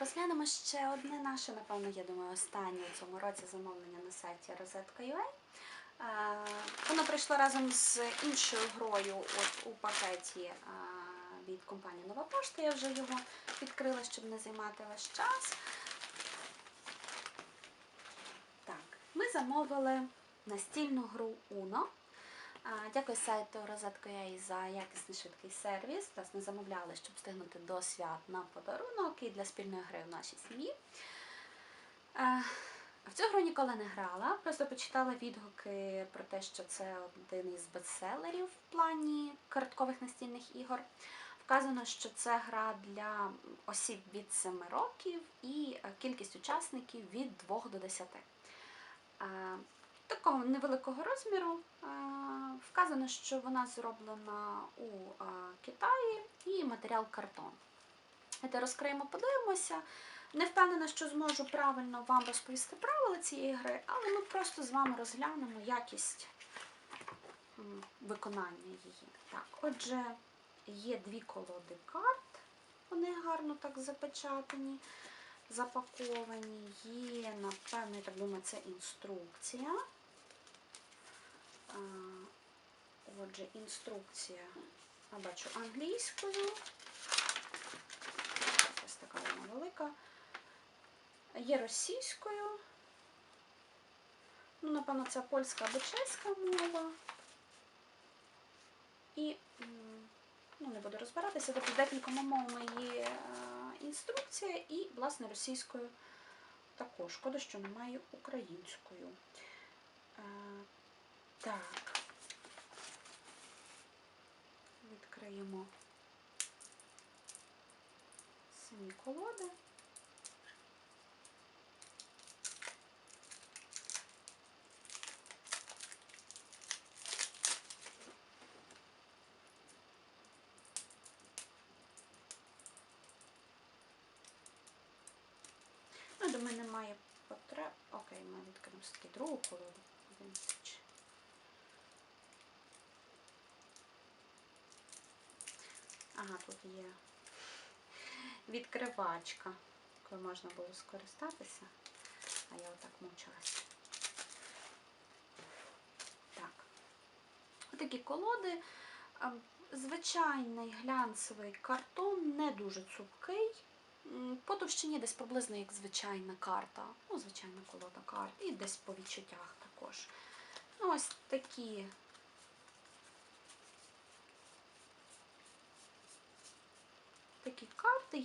Розглянемо ще одне наше, напевно, я думаю, останнє у цьому році замовлення на сайті Rosetka.ua. Воно прийшло разом з іншою грою от у пакеті від компанії Нова Пошта. Я вже його відкрила, щоб не займати ваш час. Так, ми замовили настільну гру Uno. Дякую сайту Rosetka.ua за якісний швидкий сервіс. Власне, замовляли, щоб встигнути до свят на подарунок і для спільної гри в нашій сім'ї. В цю гру ніколи не грала, просто почитала відгуки про те, що це один із бестселерів в плані карткових настільних ігор. Вказано, що це гра для осіб від 7 років і кількість учасників від 2 до 10. Такого невеликого розміру. Е, Вказано, що вона зроблена у е, Китаї і матеріал картон. Це розкриємо, подивимося. Не впевнена, що зможу правильно вам розповісти правила цієї гри, але ми просто з вами розглянемо якість виконання її. Так, отже, є дві колоди карт, вони гарно так запечатані, запаковані. Є, напевно, я так думаю, це інструкція. А, Отже, інструкція, я бачу англійською. Ось така вона велика. Є російською. Ну, напевно, це польська або чеська мова. І, ну, не буду розбиратися, тобто декількома мовами є е, інструкція і, власне, російською також. Шкода, що немає українською. Е, Так. Відкриємо самі колоди. Ну, думаю, немає потреб. Окей, ми відкриємо все-таки другу колоду. Подивимося, Ага, тут є відкривачка, якою можна було скористатися, а я отак мовчалася. Так. Такі колоди. Ем, Звичайний глянцевий картон, не дуже цупкий. По товщині десь приблизно як звичайна карта. Ну, звичайна колода карт. І десь по відчуттях також. Ну, ось такі такі карти